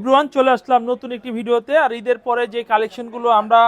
Everyone চলে আসলাম নতুন একটি ভিডিওতে, আর ঈদের পরে যে কালেকশনগুলো আমরা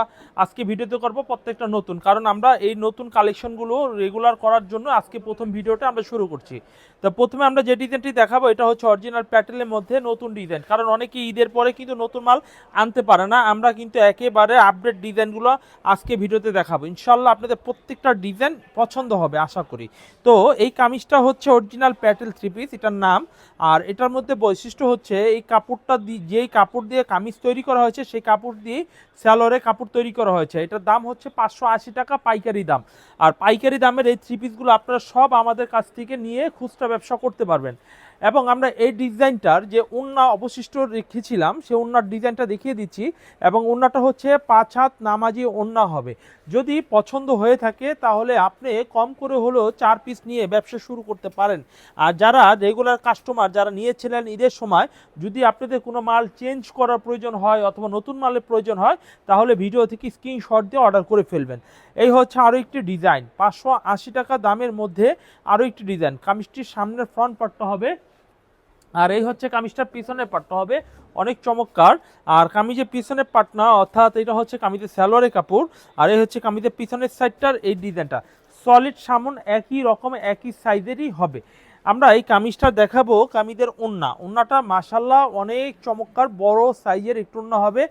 আজকে ভিডিওতে করব, প্রত্যেকটা নতুন। কারণ আমরা এই নতুন কালেকশনগুলো রেগুলার করার জন্য আজকে প্রথম ভিডিওটা আমরা শুরু করছি। তো প্রথমে আমরা যে ডিজাইনটি দেখাবো, এটা হচ্ছে অরিজিনাল প্যাটেলের মধ্যে নতুন ডিজাইন কারণ অনেকে ঈদের পরে কিন্তু নতুন মাল আনতে পারে না। আমরা কিন্তু একেবারে আপডেট ডিজাইনগুলো আজকে ভিডিওতে দেখাবো। ইনশাল্লাহ আপনাদের প্রত্যেকটা ডিজাইন পছন্দ হবে, আশা করি। তো এই কামিজটা হচ্ছে অরিজিনাল প্যাটেল থ্রি পিস এটার নাম। আর এটার মধ্যে বৈশিষ্ট্য হচ্ছে, এই কাপড়টা যেই কাপড় দিয়ে কামিজ তৈরি করা হয়েছে, সেই কাপড় দিয়ে স্যালোরে কাপড় তৈরি করা হয়েছে। এটার দাম হচ্ছে পাঁচশো আশি টাকা পাইকারি দাম। আর পাইকারি দামের এই থ্রি পিসগুলো আপনারা সব আমাদের কাছ থেকে নিয়ে খুচরা ব্যবসা করতে পারবেন। এবং আমরা এই ডিজাইনটার যে উন্না অবশিষ্ট রেখেছিলাম সেই উন্নার ডিজাইনটা দেখিয়ে দিচ্ছি এবং উন্নাটা হচ্ছে পাঁচ হাত নামাজি ওন্না হবে। যদি পছন্দ হয়ে থাকে, তাহলে আপনি কম করে হলেও চার পিস নিয়ে ব্যবসা শুরু করতে পারেন। আর যারা রেগুলার কাস্টমার, যারা নিয়েছিলেন ঈদের সময়, যদি আপনাদের কোনো মাল চেঞ্জ করার প্রয়োজন হয় অথবা নতুন মালের প্রয়োজন হয়, তাহলে ভিডিও থেকে স্ক্রিনশট দিয়ে অর্ডার করে ফেলবেন। এই হচ্ছে আরও একটি ডিজাইন। পাঁচশো আশি টাকা দামের মধ্যে আরও একটি ডিজাইন। কামিজটির সামনের ফ্রন্ট পার্টটা হবে আর এই হচ্ছে কামিজটার পিছনের পাটটা হবে অনেক চমৎকার। আর কামিজের পিছনের পাট না অর্থাৎ এটা হচ্ছে কামিজের স্যালোয়ারের কাপড়, আর এই হচ্ছে কামিজের পিছনের সাইডটার এই ডিজাইনটা সলিড সামন একই রকম, একই সাইজেরই হবে। আমরা এই কামিজটা দেখাবো কামিজের ওন্না। ওন্নাটা মাসাল্লাহ অনেক চমৎকার, বড় সাইজের একটু ওন্না হবে।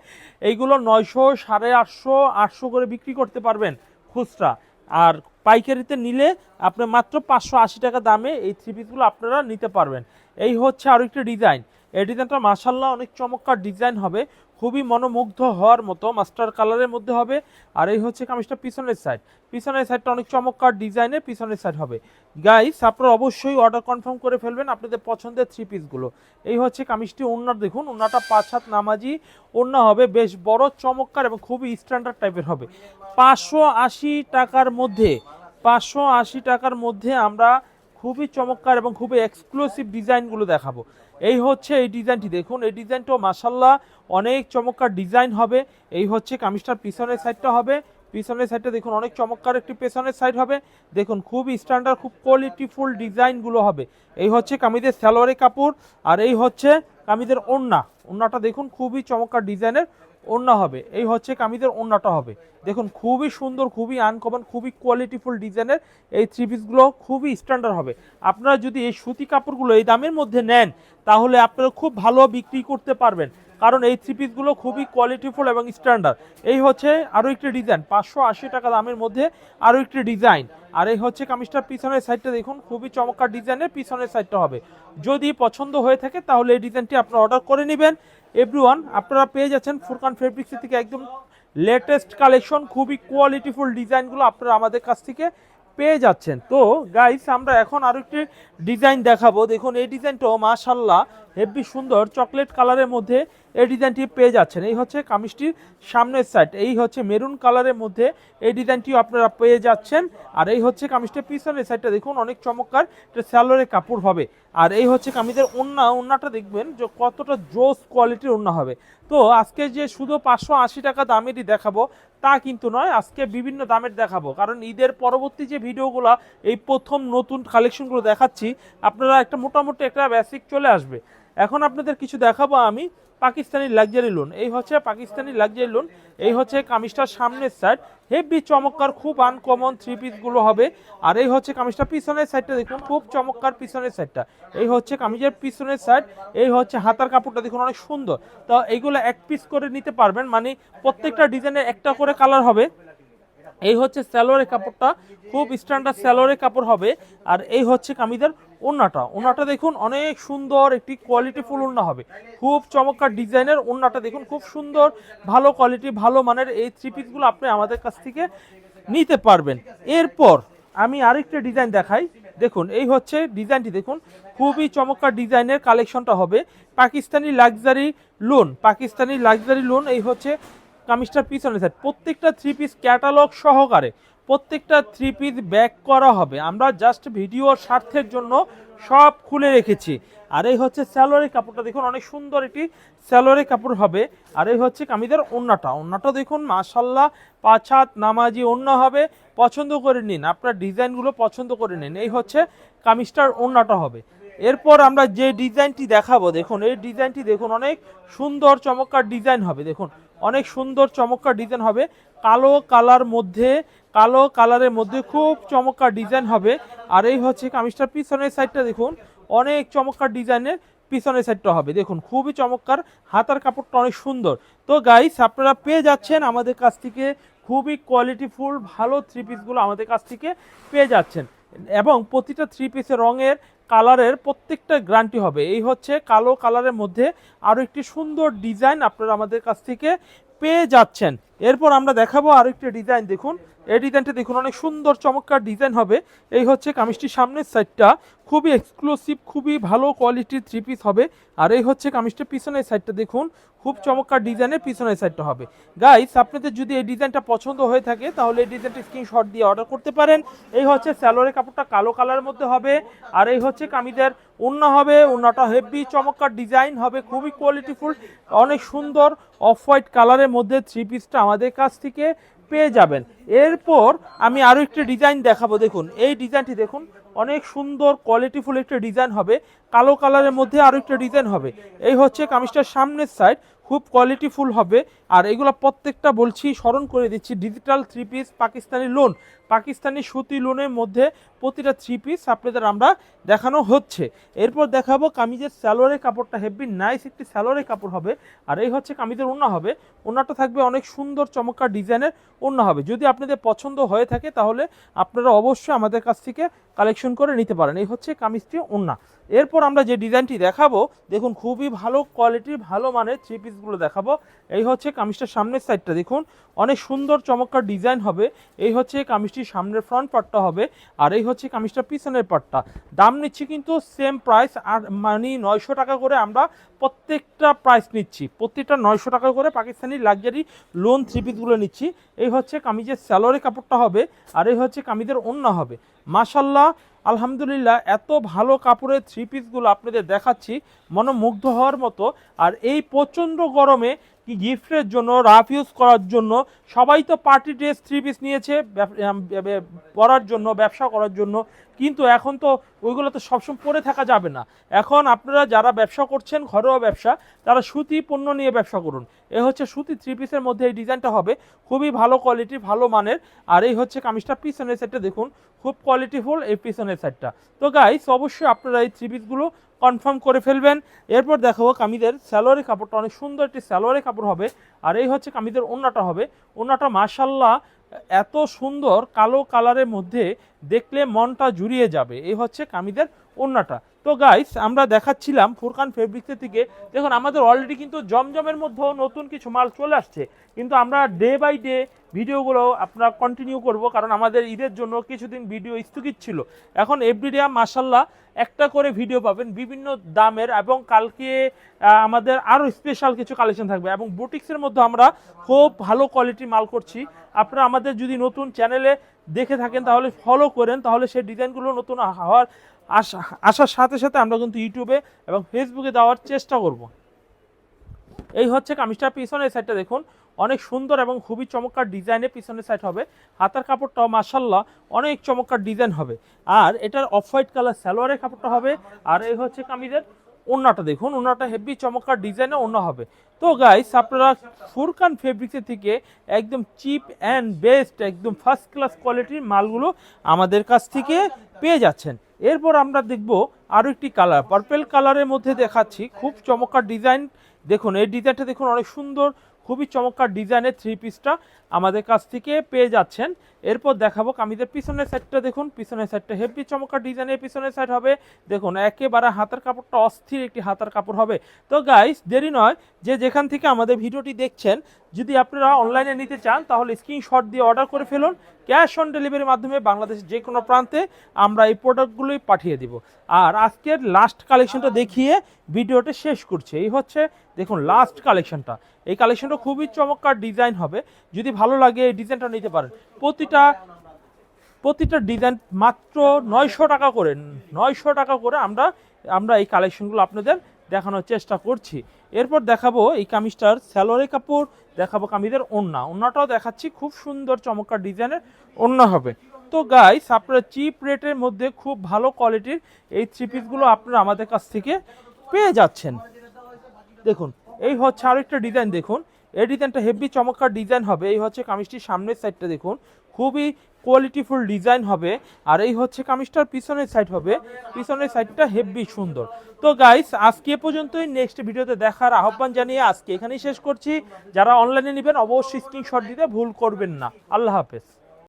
এইগুলো নয়শো সাড়ে আটশো আটশো করে বিক্রি করতে পারবেন খুচরা। আর পাইকারিতে নিলে আপনি মাত্র পাঁচশো আশি টাকা দামে এই থ্রি পিসগুলো আপনারা নিতে পারবেন। এই হচ্ছে আরও একটি ডিজাইন এই ডিজাইনটা মাসাল্লাহ অনেক চমৎকার ডিজাইন হবে। খুবই মনোমুগ্ধ হওয়ার মতো মাস্টার কালারের মধ্যে হবে। আর এই হচ্ছে কামিজটা পিছনের সাইড পিছনের সাইডটা অনেক চমৎকার ডিজাইনের পিছনের সাইড হবে। গাইস আপনারা অবশ্যই অর্ডার কনফার্ম করে ফেলবেন আপনাদের পছন্দের থ্রি পিসগুলো এই হচ্ছে কামিজটি ওনার দেখুন ওনাটা পাঁচ হাত নামাজি ওনা হবে বেশ বড়, চমৎকার এবং খুবই স্ট্যান্ডার্ড টাইপের হবে। পাঁচশো আশি টাকার মধ্যে, পাঁচশো আশি টাকার মধ্যে আমরা খুবই চমৎকার এবং খুবই এক্সক্লুসিভ ডিজাইনগুলো দেখাবো। এই হচ্ছে এই ডিজাইনটি। দেখুন, এই ডিজাইনটাও মাসাল্লাহ অনেক চমৎকার ডিজাইন হবে। এই হচ্ছে কামিজটার পিছনের সাইডটা হবে। পিছনের সাইডটা দেখুন, অনেক চমৎকার একটি পেছনের সাইড হবে। দেখুন, খুব স্ট্যান্ডার্ড খুব কোয়ালিটিফুল ডিজাইনগুলো হবে। এই হচ্ছে কামিজের স্যালোয়ারি কাপড় আর এই হচ্ছে কামিজের ওড়না। ওড়নাটা দেখুন, খুবই চমৎকার ডিজাইনের। ওড়না হবে। এই হচ্ছে কামিজের ওড়নাটা হবে। দেখুন, খুবই সুন্দর, খুবই আনকমন খুবই কোয়ালিটিফুল ডিজাইনের এই থ্রি পিসগুলো খুবই স্ট্যান্ডার্ড হবে। আপনারা যদি এই সুতি কাপড়গুলো এই দামের মধ্যে নেন, তাহলে আপনারা খুব ভালো বিক্রি করতে পারবেন। কারণ এই থ্রি পিসগুলো খুবই কোয়ালিটিফুল এবং স্ট্যান্ডার্ড এই হচ্ছে আরও একটি ডিজাইন পাঁচশো আশি টাকা দামের মধ্যে আরও একটি ডিজাইন আর এই হচ্ছে কামিজটার পিছনের সাইডটা দেখুন, খুবই চমৎকার ডিজাইনের পিছনের সাইডটা হবে। যদি পছন্দ হয়ে থাকে, তাহলে এই ডিজাইনটি আপনারা অর্ডার করে নেবেন। এভরিওয়ান আপনারা পেয়ে যাচ্ছেন ফুরকান ফেব্রিক্স থেকে একদম লেটেস্ট কালেকশন খুবই কোয়ালিটিফুল ডিজাইনগুলো আপনারা আমাদের কাছ থেকে পেয়ে যাচ্ছেন। তো গাইস আমরা এখন আরও একটি ডিজাইন দেখাবো। দেখুন, এই ডিজাইনটাও মাশাল্লাহ হেভি সুন্দর চকলেট কালারের মধ্যে এই ডিজাইনটি পেয়ে যাচ্ছেন। এই হচ্ছে কামিজটির সামনের সাইড এই হচ্ছে মেরুন কালারের মধ্যে এই ডিজাইনটিও আপনারা পেয়ে যাচ্ছেন। আর এই হচ্ছে কামিজটির পিছনের সাইডটা দেখুন, অনেক চমৎকার এটা স্যালোরে কাপড় হবে। আর এই হচ্ছে কামিজের ওন্না, ওন্নাটা দেখবেন যে কতটা জোস কোয়ালিটির ওন্না হবে। তো আজকে যে শুধু পাঁচশো আশি টাকা দামেরই দেখাবো, তা কিন্তু নয়, আজকে বিভিন্ন দামের দেখাবো। কারণ ঈদের পরবর্তী যে ভিডিওগুলো, এই প্রথম নতুন কালেকশনগুলো দেখাচ্ছি, আপনারা একটা মোটামুটি একটা বেসিক চলে আসবে। এখন আপনাদের কিছু দেখাবো আমি পাকিস্তানি লাক্সারি লোন এই হচ্ছে পাকিস্তানি লাক্সারি লোন এই হচ্ছে কামিজটার সামনের সাইড হেভি চমৎকার, খুব আনকমন থ্রি পিসগুলো হবে। আর এই হচ্ছে কামিজটা পিছনের সাইডটা দেখুন, খুব চমৎকার পিছনের সাইডটা এই হচ্ছে কামিজের পিছনের সাইড এই হচ্ছে হাতার কাপড়টা দেখুন অনেক সুন্দর। তো এইগুলো এক পিস করে নিতে পারবেন মানে প্রত্যেকটা ডিজাইনের একটা করে কালার হবে। এই হচ্ছে স্যালোয়ারের কাপড়টা, খুব স্ট্যান্ডার্ড স্যালোয়ারের কাপড় হবে। আর এই হচ্ছে কামিজের ওন্নাটা ওন্নাটা দেখুন অনেক সুন্দর, একটি কোয়ালিটিফুল ওন্না হবে। খুব চমৎকার ডিজাইনের ওন্নাটা দেখুন, খুব সুন্দর, ভালো কোয়ালিটি ভালো মানের এই থ্রি পিসগুলো আপনি আমাদের কাছ থেকে নিতে পারবেন। এরপর আমি আরেকটা ডিজাইন দেখাই। দেখুন, এই হচ্ছে ডিজাইনটি দেখুন, খুবই চমৎকার ডিজাইনের কালেকশনটা হবে। Pakistani luxury lawn Pakistani luxury lawn এই হচ্ছে কামিজটার পিছনে সাইড প্রত্যেকটা থ্রি পিস ক্যাটালগ সহকারে প্রত্যেকটা থ্রি পিস ব্যাক করা হবে। আমরা জাস্ট ভিডিওর স্বার্থের জন্য সব খুলে রেখেছি। আর এই হচ্ছে স্যালোয়ারের কাপড়টা। দেখুন, অনেক সুন্দর একটি স্যালোয়ারের কাপড় হবে। আর এই হচ্ছে কামিজের ওন্নাটা। ওন্নাটা দেখুন মাশাল্লাহ পাঁচ হাত নামাজি ওন্না হবে। পছন্দ করে নিন। আপনার ডিজাইনগুলো পছন্দ করে নিন। এই হচ্ছে কামিজটার ওন্নাটা হবে। এরপর আমরা যে ডিজাইনটি দেখাবো, দেখুন, এই ডিজাইনটি দেখুন, অনেক সুন্দর চমৎকার ডিজাইন হবে। দেখুন, অনেক সুন্দর চমৎকার ডিজাইন হবে। কালো কালার মধ্যে কালো কালারের মধ্যে খুব চমৎকার ডিজাইন হবে। আর এই হচ্ছে কামিজটার পিছনের সাইডটা দেখুন, অনেক চমৎকার ডিজাইনের পিছনের সাইডটা হবে। দেখুন, খুবই চমৎকার, হাতার কাপড়টা অনেক সুন্দর। তো গাইস আপনারা পেয়ে যাচ্ছেন আমাদের কাছ থেকে খুবই কোয়ালিটিফুল ভালো থ্রি পিসগুলো আমাদের কাছ থেকে পেয়ে যাচ্ছেন। এবং প্রতিটা থ্রি পিসের রঙের কালারের প্রত্যেকটা গ্যারান্টি হবে। এই হচ্ছে কালো কালারের মধ্যে আরও একটি সুন্দর ডিজাইন আপনারা আমাদের কাছ থেকে পেয়ে যাচ্ছেন। এরপর আমরা দেখাবো আর একটি ডিজাইন, দেখুন। এই ডিজাইনটা দেখুন, অনেক সুন্দর, চমৎকার ডিজাইন হবে। এই হচ্ছে কামিজটির সামনের সাইডটা। খুবই এক্সক্লুসিভ খুবই ভালো কোয়ালিটির থ্রি পিস হবে। আর এই হচ্ছে কামিজটির পিছনের সাইডটা, দেখুন। খুব চমৎকার ডিজাইনের পিছনের সাইডটা হবে। গাইস আপনাদের যদি এই ডিজাইনটা পছন্দ হয়ে থাকে, তাহলে এই ডিজাইনটা স্ক্রিনশট দিয়ে অর্ডার করতে পারেন। এই হচ্ছে স্যালোরের কাপড়টা কালো কালারের মধ্যে হবে। আর এই হচ্ছে কামিজের উন্না হবে, উন্নাটা হেভি চমৎকার ডিজাইন হবে, খুবই কোয়ালিটিফুল অনেক সুন্দর অফ হোয়াইট কালারের মধ্যে থ্রি পিসটা আমাদের কাছ থেকে পেয়ে যাবেন। এরপর আমি আরও একটি ডিজাইন দেখাবো। দেখুন, এই ডিজাইনটি দেখুন, অনেক সুন্দর কোয়ালিটিফুল একটি ডিজাইন হবে। কালো কালারের মধ্যে আরও একটা ডিজাইন হবে। এই হচ্ছে কামিজটার সামনের সাইড খুব কোয়ালিটিফুল হবে। আর এগুলো প্রত্যেকটা বলছি, স্মরণ করে দিচ্ছি digital three piece Pakistani lawn Pakistani সুতি লোনের মধ্যে প্রতিটা থ্রি পিস আপনাদের আমরা দেখানো হচ্ছে। এরপর দেখাবো কামিজের স্যালোয়ারের কাপড়টা হেভি নাইস একটি স্যালোয়ারের কাপড় হবে, আর এই হচ্ছে কামিজের ওড়না হবে। ওড়নাটা থাকবে অনেক সুন্দর চমৎকার ডিজাইনের ওড়না হবে। যদি আপনাদের পছন্দ হয়ে থাকে তাহলে আপনারা অবশ্যই আমাদের কাছ থেকে কালেকশন করে নিতে পারেন। এই হচ্ছে কামিজটি ওড়না। এরপর আমরা যে ডিজাইনটি দেখাবো, দেখুন খুবই ভালো কোয়ালিটির ভালো মানের থ্রি পিসগুলো দেখাবো। এই হচ্ছে কামিজটার সামনের সাইডটা দেখুন, অনেক সুন্দর চমৎকার ডিজাইন হবে। এই হচ্ছে কামিজটির সামনের ফ্রন্ট পার্টটা হবে, আর এই হচ্ছে কামিজটা পিছনের পার্টটা দাম নিচ্ছি কিন্তু সেম প্রাইস আর মানে নয়শো টাকা করে আমরা প্রত্যেকটা প্রাইস নিচ্ছি। প্রত্যেকটা নয়শো টাকা করে পাকিস্তানি লাক্সারি লোন থ্রি পিসগুলো নিচ্ছি। এই হচ্ছে কামিজের স্যালোয়ারের কাপড়টা হবে, আর এই হচ্ছে কামিজের ওন্না হবে। মাশাল্লাহ আলহামদুলিল্লাহ, এত ভালো কাপড়ের থ্রি পিসগুলো আপনাদের দেখাচ্ছি, মনোমুগ্ধ হওয়ার মতো। আর এই প্রচণ্ড গরমে কি গিফটের জন্য, রাফ ইউজ করার জন্য, সবাই তো পার্টি ড্রেস থ্রি পিস নিয়েছে পরার জন্য, ব্যবসা করার জন্য, কিন্তু এখন তো ওইগুলো তো সবসময় পরে থাকা যাবে না। এখন আপনারা যারা ব্যবসা করছেন, ঘরোয়া ব্যবসা, তারা সুতি পণ্য নিয়ে ব্যবসা করুন। এ হচ্ছে সুতি থ্রি পিসের মধ্যে এই ডিজাইনটা হবে। খুবই ভালো কোয়ালিটি ভালো মানের। আর এই হচ্ছে কামিজটা পিছনের সাইডটা দেখুন, খুব কোয়ালিটিফুল এই পিছনের সাইডটা তো গাইস অবশ্যই আপনারা এই থ্রি পিসগুলো কনফার্ম করে ফেলবেন। এরপর দেখাবো কামিদের স্যালোয়ারি কাপড়টা, অনেক সুন্দর একটি স্যালোয়ারি কাপড় হবে। আর এই হচ্ছে কামিদের ওন্নাটা হবে। ওন্নাটা মাশাল্লাহ এত সুন্দর কালো কালারের মধ্যে দেখলে মনটা জুড়িয়ে যাবে। এই হচ্ছে কামিদের ওন্নাটা। তো গাইস আমরা দেখাচ্ছিলাম ফুরকান ফেব্রিক্সের থেকে দেখুন, আমাদের অলরেডি কিন্তু জমজমের মধ্যেও নতুন কিছু মাল চলে আসছে। কিন্তু আমরা ডে বাই ডে ভিডিওগুলো আপনারা কন্টিনিউ করব, কারণ আমাদের ঈদের জন্য কিছুদিন ভিডিও স্থগিত ছিল। এখন এভরিডে মাসাল্লাহ একটা করে ভিডিও পাবেন বিভিন্ন দামের এবং কালকে আমাদের আরও স্পেশাল কিছু কালেকশন থাকবে। এবং বুটিক্সের মধ্যে আমরা খুব ভালো কোয়ালিটির মাল করছি। আপনারা আমাদের যদি নতুন চ্যানেলে দেখে থাকেন, তাহলে ফলো করেন, তাহলে সেই ডিজাইনগুলো নতুন হওয়ার আসার সাথে সাথে আমরা কিন্তু ইউটিউবে এবং ফেসবুকে দেওয়ার চেষ্টা করব। এই হচ্ছে কামিজটার পিছনের সাইডটা দেখুন। অনেক সুন্দর এবং খুবই চমৎকার ডিজাইনের পিছনের সাইড হবে। হাতার কাপড়টাও মাসাল্লাহ অনেক চমৎকার ডিজাইন হবে। আর এটার অফ হোয়াইট কালার সালোয়ারের কাপড়টা হবে। আর এই হচ্ছে কামিজের ওন্নাটা দেখুন ওনাটা হেভি চমৎকার ডিজাইনে অন্য হবে। তো গাইস আপনারা ফুরকান ফেব্রিক্সের থেকে একদম চিপ অ্যান্ড বেস্ট একদম ফার্স্ট ক্লাস কোয়ালিটির মালগুলো আমাদের কাছ থেকে পেয়ে যাচ্ছেন। এরপর আমরা দেখব আরও একটি কালার পার্পেল কালারের মধ্যে দেখাচ্ছি। খুব চমৎকার ডিজাইন দেখুন, এই ডিজাইনটা দেখুন অনেক সুন্দর খুবই চমৎকার ডিজাইনের থ্রি পিসটা আমাদের কাছ থেকে পেয়ে যাচ্ছেন। এরপর দেখাবো কামিজের পিছনের সাইডটা দেখুন। পিছনের সাইডটা হেভি চমৎকার ডিজাইনের পিছনের সাইড হবে। দেখুন, একেবারে হাতার কাপড়টা অস্থির একটি হাতার কাপড় হবে। তো গাইস দেরি নয় যে যেখান থেকে আমাদের ভিডিওটি দেখছেন যদি আপনারা অনলাইনে নিতে চান, তাহলে স্ক্রিনশট দিয়ে অর্ডার করে ফেলুন। ক্যাশ অন ডেলিভারির মাধ্যমে বাংলাদেশের যে কোনো প্রান্তে আমরা এই প্রোডাক্টগুলোই পাঠিয়ে দিব। আর আজকের লাস্ট কালেকশনটা দেখিয়ে ভিডিওটা শেষ করছে। এই হচ্ছে, দেখুন লাস্ট কালেকশনটা এই কালেকশনটা খুবই চমৎকার ডিজাইন হবে। যদি ভালো লাগে এই ডিজাইনটা নিতে পারেন। প্রতিটা প্রতিটা ডিজাইন মাত্র নয়শো টাকা করে, নয়শো টাকা করে আমরা আমরা এই কালেকশনগুলো আপনাদের দেখানোর চেষ্টা করছি। এরপর দেখাবো এই কামিজটার স্যালোয়ারি কাপড়, দেখাবো কামিজের ওন্না ওন্নাটাও দেখাচ্ছি, খুব সুন্দর চমৎকার ডিজাইনের ওন্না হবে। তো গাইস আপনারা চিপ রেটের মধ্যে খুব ভালো কোয়ালিটির এই থ্রি পিসগুলো আপনারা আমাদের কাছ থেকে পেয়ে যাচ্ছেন। দেখুন, এই হচ্ছে আরেকটা ডিজাইন দেখুন। এই ডিজাইনটা হেভি চমৎকার ডিজাইন হবে। এই হচ্ছে কামিজটির সামনের সাইডটা দেখুন। খুবই কোয়ালিটিফুল ডিজাইন হবে। আর এই হচ্ছে কামিজটার পিছনের সাইড হবে। পিছনের সাইডটা হেভি সুন্দর। তো গাইস আজকে এ পর্যন্তই। নেক্সট ভিডিওতে দেখার আহ্বান জানিয়ে আজকে এখানেই শেষ করছি। যারা অনলাইনে নেবেন, অবশ্যই স্ক্রিনশট দিতে ভুল করবেন না। আল্লাহ হাফেজ।